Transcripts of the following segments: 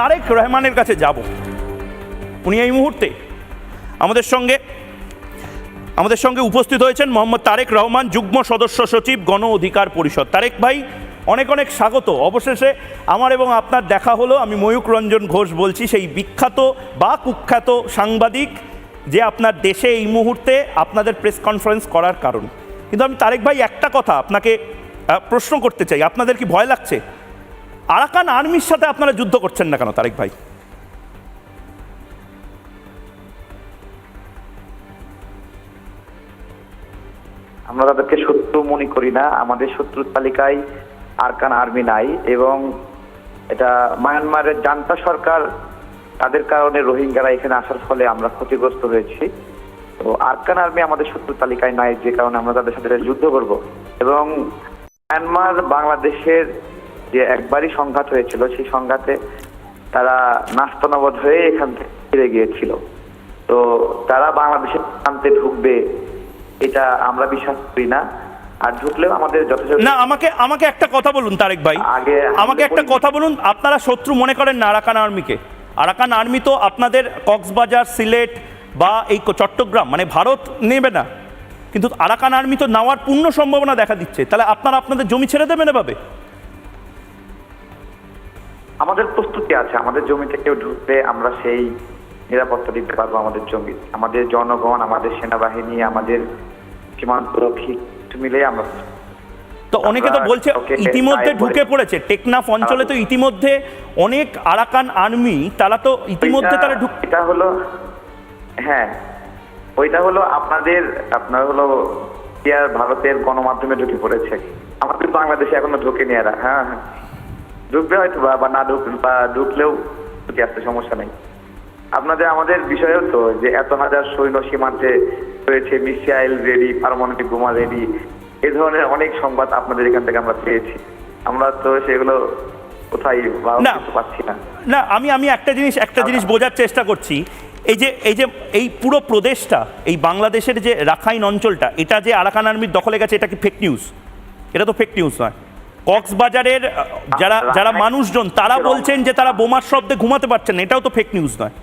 তারেক রহমানের কাছে যাব। উনি এই মুহূর্তে আমাদের সঙ্গে আমাদের সঙ্গে উপস্থিত হয়েছেন মোহাম্মদ তারেক রহমান, যুগ্ম সদস্য সচিব, গণ অধিকার পরিষদ। তারেক ভাই, অনেক অনেক স্বাগত। অবশেষে আমার এবং আপনার দেখা হলো। আমি ময়ূক রঞ্জন ঘোষ বলছি, সেই বিখ্যাত বা কুখ্যাত সাংবাদিক যে আপনার দেশে এই মুহূর্তে আপনাদের প্রেস কনফারেন্স করার কারণ। কিন্তু আমি তারেক ভাই, একটা কথা আপনাকে প্রশ্ন করতে চাই। আপনাদের কি ভয় লাগছে? আরাকান আর্মির সাথে আপনারা যুদ্ধ করছেন না কেন, তারেক ভাই? আমরা তাদেরকে শত্রু মনে করি না, আমাদের শত্রুর তালিকায় আরকান আর্মি নাই এবং এটা মায়ানমারের জান্তা সরকার, তাদের কারণে রোহিঙ্গারা এখানে আসার ফলে আমরা ক্ষতিগ্রস্ত হয়েছি। তো আরকান আর্মি আমাদের শত্রু তালিকায় নাই, যে কারণে আমরা তাদের সাথে যুদ্ধ করব। এবং মায়ানমার বাংলাদেশের যে একবারই সংঘাত হয়েছিল সেই সংঘাতে তারা নাস্তানবদ হয়ে এখান থেকে ফিরে গিয়েছিল। তো তারা বাংলাদেশের প্রান্তে ঢুকবে এটা আমরা বিশ্বাস করি না। আর ঢুকলেও আমাদের যথেষ্ট না আমাকে আমাকে একটা কথা বলুন তারেক ভাই। আগে আমাকে একটা কথা বলুন আপনারা শত্রু মনে করেন না আরাকান আর্মিকে? আরাকান আর্মি তো আপনাদের কক্সবাজার সিলেট বা এই চট্টগ্রাম মানে ভারত নেবে না। কিন্তু আরাকান আর্মি তো নেওয়ার পূর্ণ সম্ভাবনা দেখা দিচ্ছে। তাহলে আপনারা আপনাদের জমি ছেড়ে দেবেন এভাবে? আমাদের প্রস্তুতি আছে আমাদের জমিতে কেউ ঢুকলে আমরা সেই নিরাপত্তা দিতে পারব আমাদের জমি আমাদের জনগণ আমাদের সেনাবাহিনী আমাদের সীমান্ত রক্ষী মিলে আমরা তো অনেকে তো বলছে ইতিমধ্যে ঢুকে পড়েছে টেকনাফ অঞ্চলে তো ইতিমধ্যে অনেক আরাকান আর্মি তারা তো ইতিমধ্যে তারা ঢুক এটা হলো হ্যাঁ ওইটা হলো আপনাদের আপনার হলো ভারতের গণমাধ্যমে ঢুকে পড়েছে। আমাদের বাংলাদেশে এখনও ঢুকেনি এরা। হ্যাঁ হ্যাঁ। ঢুকবে হয়তো বা না ঢুক বা ঢুকলেও ঢুকে আসতে সমস্যা নেই। আপনাদের আমাদের বিষয়েও তো যে এত হাজার সৈন্য সীমান্তে রয়েছে মিসাইল রেডি পারমাণবিক বোমা রেডি এই ধরনের অনেক সংবাদ আপনাদের এখান থেকে আমরা পেয়েছি। আমরা তো সেগুলো কোথায় পাচ্ছি না। না আমি আমি একটা জিনিস একটা জিনিস বোঝার চেষ্টা করছি। এই যে এই যে এই পুরো প্রদেশটা এই বাংলাদেশের যে রাখাইন অঞ্চলটা এটা যে আরাকান আর্মির দখলে গেছে এটা কি ফেক নিউজ এটা তো ফেক নিউজ নয়। কক্সবাজারের যারা যারা মানুষজন তারা বলছেন যে তারা বোমার শব্দে ঘুমাতে পারছেন এটাও তো ফেক নিউজ নয়।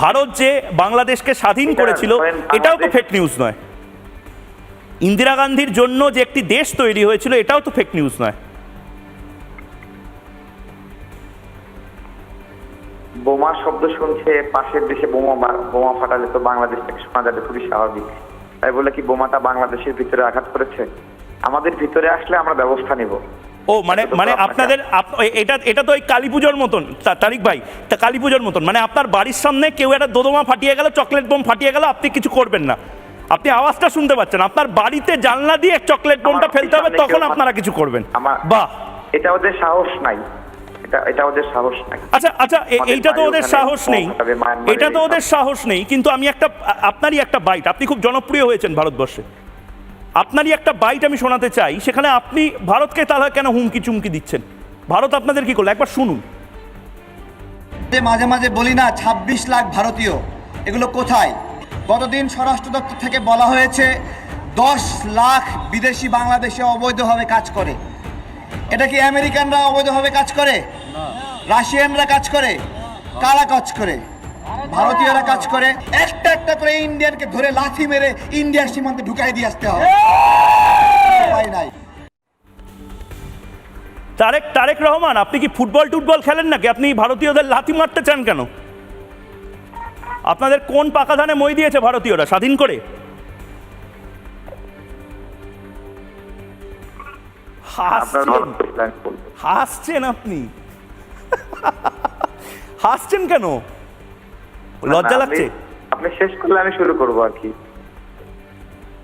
ভারত যে বাংলাদেশকে স্বাধীন করেছিল এটাও তো ফেক নিউজ নয়। ইন্দিরা গান্ধীর জন্য যে একটি দেশ তৈরি হয়েছিল এটাও তো ফেক নিউজ নয়। বোমা শব্দ শুনছে পাশের দেশে বোমা বোমা ফাটালে তো বাংলাদেশ থেকে শোনা যাবে খুবই স্বাভাবিক। তাই বলে কি বোমাটা বাংলাদেশের ভিতরে আঘাত করেছে? আমাদের ভিতরে আসলে আমরা ব্যবস্থা নিব। ও মানে মানে আপনাদের এটা এটা তো ওই কালী পুজোর মতন তারিক ভাই তা কালী পুজোর মতন। মানে আপনার বাড়ির সামনে কেউ একটা দোদমা ফাটিয়ে গেল চকলেট বোম ফাটিয়ে গেল আপনি কিছু করবেন না। আপনি আওয়াজটা শুনতে পাচ্ছেন আপনার বাড়িতে জানলা দিয়ে চকলেট বোমটা ফেলতে হবে তখন আপনারা কিছু করবেন। বাহ! এটা ওদের সাহস নাই। এটা এটা ওদের সাহস নাই। আচ্ছা আচ্ছা এইটা তো ওদের সাহস নেই। এটা তো ওদের সাহস নেই কিন্তু আমি একটা আপনারই একটা বাইট আপনি খুব জনপ্রিয় হয়েছেন ভারতবর্ষে। আপনারই একটা বাইট আমি শোনাতে চাই, সেখানে আপনি ভারতকে তাহলে কেন হুমকি চুমকি দিচ্ছেন? ভারত আপনাদের কি করল? একবার শুনুন। মাঝে মাঝে বলি না ২৬ লাখ ভারতীয়, এগুলো কোথায়? গতদিন স্বরাষ্ট্র দপ্তর থেকে বলা হয়েছে, দশ লাখ বিদেশি বাংলাদেশে অবৈধভাবে কাজ করে। এটা কি আমেরিকানরা অবৈধভাবে কাজ করে? রাশিয়ানরা কাজ করে? কারা কাজ করে? ভারতীয়রা কাজ করে একটা একটা করে ইন্ডিয়ানকে ধরে লাথি মেরে ইন্ডিয়ার সীমান্তে ঢুকাই দিয়ে আসতে হবে নাই। তারেক তারেক রহমান আপনি কি ফুটবল টুটবল খেলেন নাকি? আপনি ভারতীয়দের লাথি মারতে চান কেন? আপনাদের কোন পাকা ধানে মই দিয়েছে ভারতীয়রা? স্বাধীন করে। হাসছেন। হাসছেন আপনি? হাসছেন কেন? লজ্জা লাগছে? আপনি- শেষ করলে আমি শুরু করব আর কি।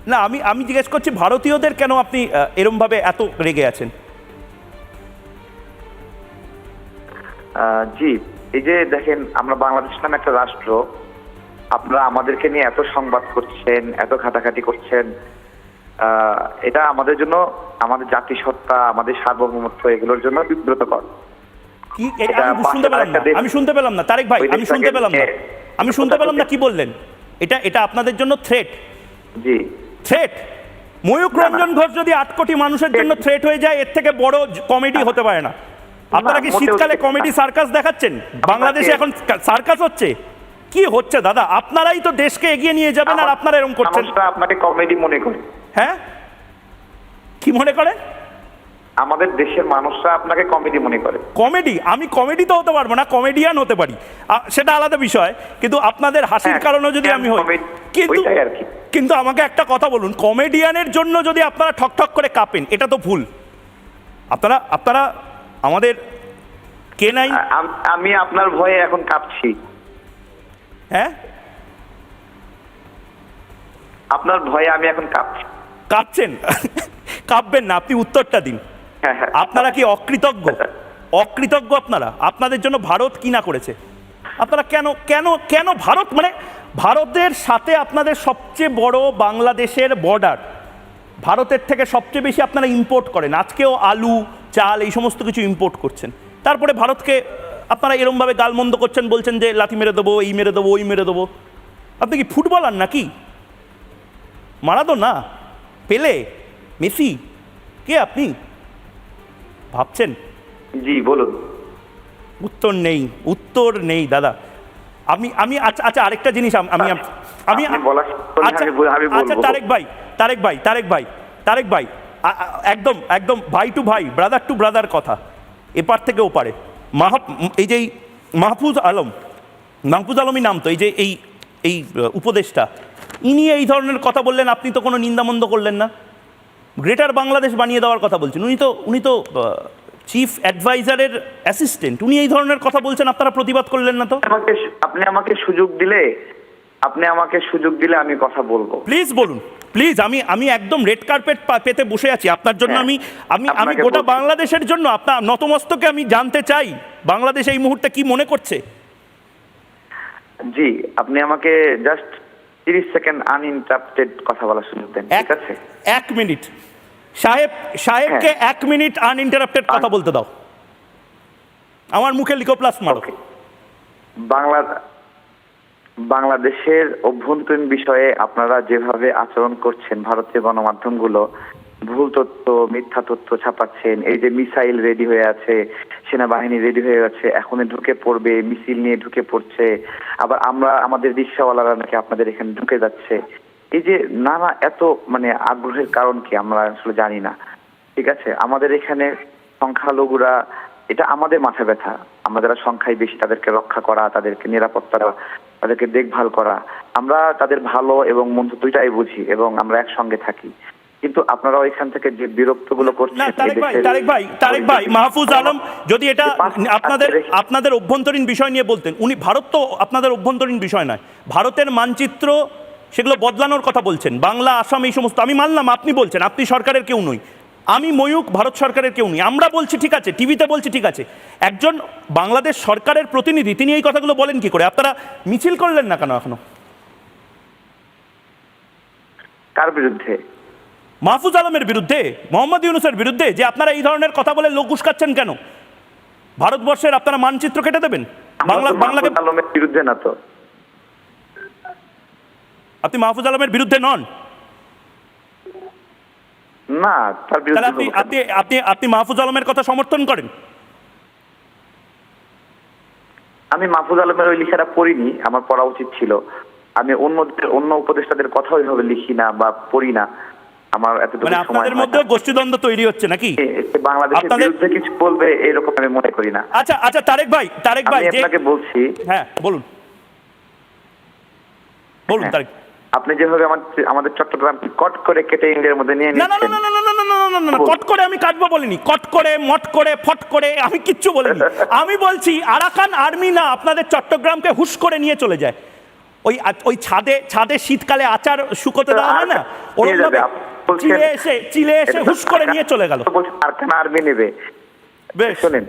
না আমি আমি জিজ্ঞেস করছি ভারতীয়দের কেন আপনি এরম ভাবে এত রেগে আছেন? জি এই যে দেখেন আমরা বাংলাদেশ নামে একটা রাষ্ট্র আপনারা আমাদেরকে নিয়ে এত সংবাদ করছেন এত ঘাটাঘাটি করছেন আহ, এটা আমাদের জন্য আমাদের জাতিসত্তা আমাদের সার্বভৌমত্ব এগুলোর জন্য বিব্রতকর। কি আমি শুনতে পেলাম না একটা আমি শুনতে পেলাম না তারেক ভাই আমি শুনতে পেলাম না। আমি শুনতে পেলাম না কি বললেন? এটা এটা আপনাদের জন্য থ্রেট জি। থ্রেট ময়ূক। রঞ্জন ঘোষ যদি আট কোটি মানুষের জন্য থ্রেট হয়ে যায় এর থেকে বড় কমেডি হতে পারে না। আপনারা কি শীতকালে কমেডি সার্কাস দেখাচ্ছেন? বাংলাদেশে এখন সার্কাস হচ্ছে? কি হচ্ছে দাদা? আপনারাই তো দেশকে এগিয়ে নিয়ে যাবেন আর আপনারা এরকম করছেন। আপনাকে কমেডি মনে করে। হ্যাঁ? কি মনে করেন আমাদের দেশের মানুষরা আপনাকে কমেডি মনে করে। কমেডি আমি কমেডি তো হতে পারব না কমেডিয়ান হতে পারি। সেটা আলাদা বিষয় কিন্তু আপনাদের হাসির হ্যাঁ, কারণে যদি আমি হই কিন্তু। কিন্তু আমাকে একটা কথা বলুন কমেডিয়ানের জন্য যদি আপনারা ঠক ঠক করে কাঁপেন এটা তো ভুল। আপনারা আপনারা আমাদের কে নাই? আমি আপনার ভয়ে এখন কাঁপছি। হ্যাঁ? আপনার ভয়ে আমি এখন কাঁপছি। কাঁপছেন? কাঁপবেন না আপনি উত্তরটা দিন। হ্যাঁ হ্যাঁ আপনারা কি অকৃতজ্ঞ? অকৃতজ্ঞ আপনারা? আপনাদের জন্য ভারত কি না করেছে? আপনারা কেন কেন কেন ভারত? মানে ভারতের সাথে আপনাদের সবচেয়ে বড় বাংলাদেশের বর্ডার ভারতের থেকে সবচেয়ে বেশি আপনারা ইম্পোর্ট করেন। আজকেও আলু চাল এই সমস্ত কিছু ইম্পোর্ট করছেন। তারপরে ভারতকে আপনারা এরমভাবে গালমন্দ করছেন বলছেন যে লাথি মেরে দেবো এই মেরে দেবো ওই মেরে দেবো। আপনি কি ফুটবলার নাকি? মারাদো না পেলে? মেসি? কে আপনি? ভাবছেন? জি বলুন। উত্তর নেই উত্তর নেই দাদা। আমি আমি আচ্ছা আচ্ছা আরেকটা জিনিস আমি আমি আচ্ছা। আচ্ছা তারেক ভাই তারেক ভাই তারেক ভাই তারেক ভাই একদম একদম ভাই টু ভাই ব্রাদার টু ব্রাদার কথা এপার থেকে ওপারে। মাহ এই যে মাহফুজ আলম মাহফুজ আলমই নাম তো এই যে এই এই উপদেশটা ইনি এই ধরনের কথা বললেন আপনি তো কোনো নিন্দামন্দ করলেন না? গ্রেটার বাংলাদেশ বানিয়ে দেওয়ার কথা বলছেন। উনি তো উনি তো চিফ অ্যাডভাইজারের অ্যাসিস্ট্যান্ট উনি এই ধরনের কথা বলছেন আপনারা প্রতিবাদ করলেন না তো? আমাকে আপনি আমাকে সুযোগ দিলে আপনি আমাকে সুযোগ দিলে আমি কথা বলব। প্লিজ বলুন প্লিজ আমি আমি একদম রেড কার্পেট পেতে বসে আছি। আপনার জন্য হ্যাঁ, আমি আমি আমি গোটা বাংলাদেশের জন্য আপনার নতমস্তকে আমি জানতে চাই বাংলাদেশ এই মুহূর্তে কি মনে করছে? জি আপনি আমাকে জাস্ট তিরিশ সেকেন্ড আনইন্টারাপ্টেড কথা বলা দেন ঠিক আছে? এক মিনিট। সাহেব সাহেবকে হ্যাঁ। এক মিনিট আনইন্টারাপ্টেড কথা বলতে দাও। আমার মুখে লিকোপ্লাস মারো। বাংলা বাংলাদেশের অভ্যন্তরীণ বিষয়ে আপনারা যেভাবে আচরণ করছেন ভারতীয় গণমাধ্যমগুলো ভুল তথ্য মিথ্যা তথ্য ছাপাচ্ছেন, এই যে মিসাইল রেডি হয়ে আছে, সেনাবাহিনী রেডি হয়ে আছে, এখনই ঢুকে পড়বে, মিছিল নিয়ে ঢুকে পড়ছে, আবার আমরা, আমাদের রিক্সাওয়ালারা নাকি আপনাদের এখানে ঢুকে যাচ্ছে। এই যে নানা এত মানে আগ্রহের কারণ কি আমরা আসলে জানি না। ঠিক আছে? আমাদের এখানে সংখ্যালঘুরা, এটা আমাদের মাথা ব্যথা। আমরা যারা সংখ্যায় বেশি তাদেরকে রক্ষা করা, তাদেরকে নিরাপত্তা তাদেরকে দেখভাল করা। আমরা তাদের ভালো এবং মন্দ দুইটাই বুঝি এবং আমরা একসঙ্গে থাকি। কিন্তু আপনারা এখান থেকে যে বিরক্তগুলো করছেন তারেক ভাই তারেক ভাই তারেক ভাই মাহফুজ আলম যদি এটা আপনাদের আপনাদের অভ্যন্তরীণ বিষয় নিয়ে বলতেন উনি ভারত তো আপনাদের অভ্যন্তরীণ বিষয় নয় ভারতের মানচিত্র সেগুলো বদলানোর কথা বলছেন বাংলা আসাম এই সমস্ত আমি মানলাম আপনি বলছেন আপনি সরকারের কেউ নই আমি ময়ূক ভারত সরকারের কেউ নই আমরা বলছি ঠিক আছে টিভিতে বলছি ঠিক আছে একজন বাংলাদেশ সরকারের প্রতিনিধি তিনি এই কথাগুলো বলেন কি করে আপনারা মিছিল করলেন না কেন এখনও? কার বিরুদ্ধে? মাহফুজ আলমের বিরুদ্ধে মোহাম্মদ ইউনুসের বিরুদ্ধে যে আপনারা এই ধরনের কথা বলে লোক উস্কাচ্ছেন কেন? ভারতবর্ষের আপনারা মানচিত্র কেটে দেবেন? বাংলা বাংলাকে আলমের বিরুদ্ধে না তো। আপনি মাহফুজ আলমের বিরুদ্ধে নন। না তার বিরুদ্ধে আপনি আপনি আপনি আপনি মাহফুজ আলমের কথা সমর্থন করেন? আমি মাহফুজ আলমের ওই লেখাটা পড়িনি আমার পড়া উচিত ছিল। আমি অন্যদের অন্য উপদেষ্টাদের কথা ওইভাবে লিখি না বা পড়ি না। আমার এতটুকু মানে আপনাদের হয়। মধ্যেও গোষ্ঠীদ্বন্দ্ব তৈরি হচ্ছে নাকি বাংলাদেশের বিরুদ্ধে কিছু বলবে এরকম আমি মনে করি না আচ্ছা আচ্ছা তারেক ভাই তারেক ভাই আমি আপনাকে বলছি হ্যাঁ বলুন বলুন হ্যাঁ। তারেক আপনি যেভাবে আমাদের চট্টগ্রাম কট করে কেটে ইন্ডিয়ার মধ্যে নিয়ে না না না না না না না না কট করে আমি কাটবো বলিনি কট করে মট করে ফট করে আমি কিচ্ছু বলিনি আমি বলছি আরাকান আর্মি না আপনাদের চট্টগ্রামকে হুশ করে নিয়ে চলে যায় ওই ওই ছাদে ছাদে শীতকালে আচার শুকোতে দেওয়া হয় না বলছেন- চিলে এসে চিলে এসে হুশ করে নিয়ে চলে গেল। বলছেন আরকান আর্মি নেবে। বেশ। শোনেন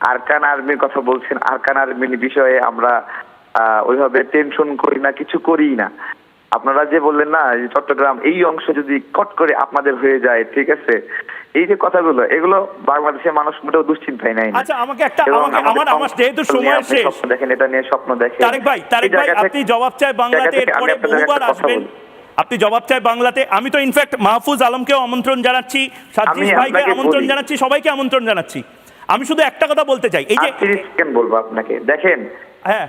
আরকান আর্মির কথা বলছেন আরকান আর্মির বিষয়ে আমরা ওইভাবে টেনশন করি না কিছু করি না। আপনারা যে বললেন না চট্টগ্রাম এই অংশ যদি কট করে আপনাদের হয়ে যায় ঠিক আছে? এই যে কথাগুলো এগুলো বাংলাদেশের মানুষ মোটেও দুশ্চিন্তায় নাই আচ্ছা আমাকে একটা আমাকে আমার আমার যেহেতু সময় শেষ। স্বপ্ন দেখেন এটা নিয়ে স্বপ্ন দেখেন। তারেক ভাই তারেক ভাই আপনি জবাব চাই বাংলাতে এরপরে বহুবার আসবেন। আপনি জবাব চাই বাংলাতে। আমি তো ইনফ্যাক্ট মাহফুজ আলমকেও আমন্ত্রণ জানাচ্ছি আমি ভাইকে আমন্ত্রণ জানাচ্ছি সবাইকে আমন্ত্রণ জানাচ্ছি। আমি শুধু একটা কথা বলতে চাই এই যে বলব আপনাকে। দেখেন হ্যাঁ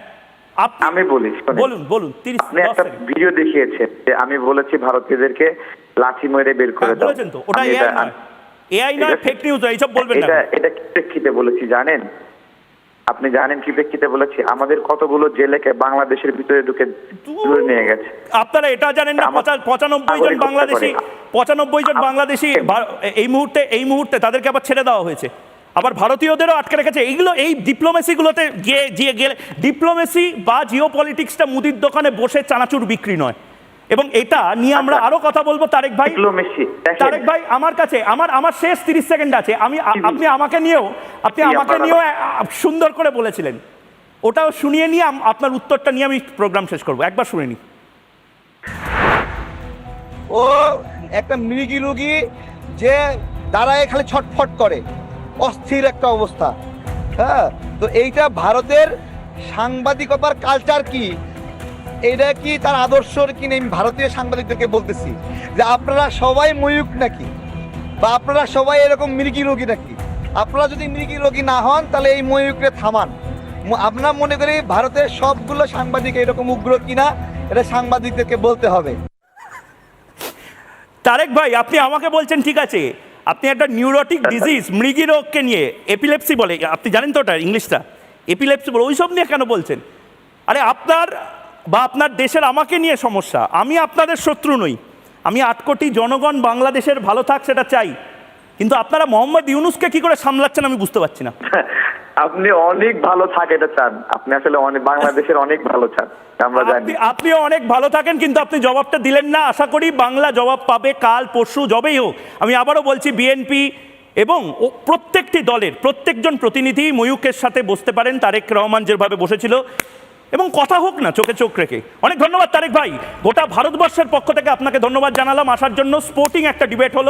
আমি বলি বলুন বলুন আপনি একটা ভিডিও দেখিয়েছেন যে আমি বলেছি ভারতীয়দেরকে লাঠি মেরে বের করে হ্যাঁ, দাও। বলেছেন তো ওটা এআই এটা- নয়। এআই নয় ফেক নিউজ এইসব বলবেন না। এটা এটা বলেছি জানেন? আপনি জানেন কি প্রেক্ষিতে বলেছি আমাদের কতগুলো জেলেকে বাংলাদেশের ভিতরে ঢুকে ধরে নিয়ে গেছে। আপনারা এটা জানেন না পঁচানব্বই জন বাংলাদেশি পঁচানব্বই জন বাংলাদেশি এই মুহূর্তে এই মুহূর্তে তাদেরকে আবার ছেড়ে দেওয়া হয়েছে। আবার ভারতীয়দেরও আটকে রেখেছে। এইগুলো এই ডিপ্লোমেসিগুলোতে গিয়ে গিয়ে গেলে ডিপ্লোমেসি বা জিও পলিটিক্সটা মুদির দোকানে বসে চানাচুর বিক্রি নয়। এবং এটা নিয়ে আমরা আচ্ছা। আরও কথা বলব তারেক ভাই। তারেক ভাই আমার কাছে আমার আমার শেষ তিরিশ সেকেন্ড আছে। আমি আপনি আমাকে নিয়েও আপনি আমাকে নিয়েও সুন্দর করে বলেছিলেন। ওটাও শুনিয়ে নিয়ে আপনার উত্তরটা নিয়ে আমি প্রোগ্রাম শেষ করব। একবার শুনে নি ও একটা মৃগী রুগী যে দাঁড়ায় খালি ছটফট করে। অস্থির একটা অবস্থা। হ্যাঁ তো এইটা ভারতের সাংবাদিকতার কালচার কি? এইটা কি তার আদর্শ কি নেই? আমি ভারতীয় সাংবাদিকদেরকে বলতেছি যে আপনারা সবাই ময়ূক নাকি? বা আপনারা সবাই এরকম মৃগী রোগী নাকি? আপনারা যদি মৃগী রোগী না হন, তাহলে এই ময়ূকরে থামান। আমরা মনে করি ভারতের সবগুলো সাংবাদিক এরকম উগ্র কিনা, এটা সাংবাদিকদেরকে বলতে হবে। তারেক ভাই, আপনি আমাকে বলছেন, ঠিক আছে। আপনি একটা নিউরোটিক ডিজিজ মৃগী রোগকে নিয়ে এপিলেপসি বলে, আপনি জানেন তো ওটা ইংলিশটা? এপিলেপসি বলে, ওইসব নিয়ে কেন বলছেন? আরে আপনার বা আপনার দেশের আমাকে নিয়ে সমস্যা আমি আপনাদের শত্রু নই। আমি আট কোটি জনগণ বাংলাদেশের ভালো থাক সেটা চাই। কিন্তু আপনারা মোহাম্মদ ইউনুসকে কি করে সামলাচ্ছেন আমি বুঝতে পারছি না। আপনি অনেক ভালো থাকে এটা চান। আপনি আসলে অনেক বাংলাদেশের অনেক ভালো চান। আমরা জানি। আপনি আপনিও অনেক ভালো থাকেন কিন্তু আপনি জবাবটা দিলেন না। আশা করি বাংলা জবাব পাবে কাল পরশু যবেই হোক। আমি আবারও বলছি বিএনপি এবং প্রত্যেকটি দলের প্রত্যেকজন প্রতিনিধি ময়ূকের সাথে বসতে পারেন। তারেক রহমান যেভাবে বসেছিল এবং কথা হোক না, চোখে চোখ রেখে। অনেক ধন্যবাদ তারেক ভাই। গোটা ভারতবর্ষের পক্ষ থেকে আপনাকে ধন্যবাদ জানালাম। আসার জন্য স্পোর্টিং একটা ডিবেট হলো।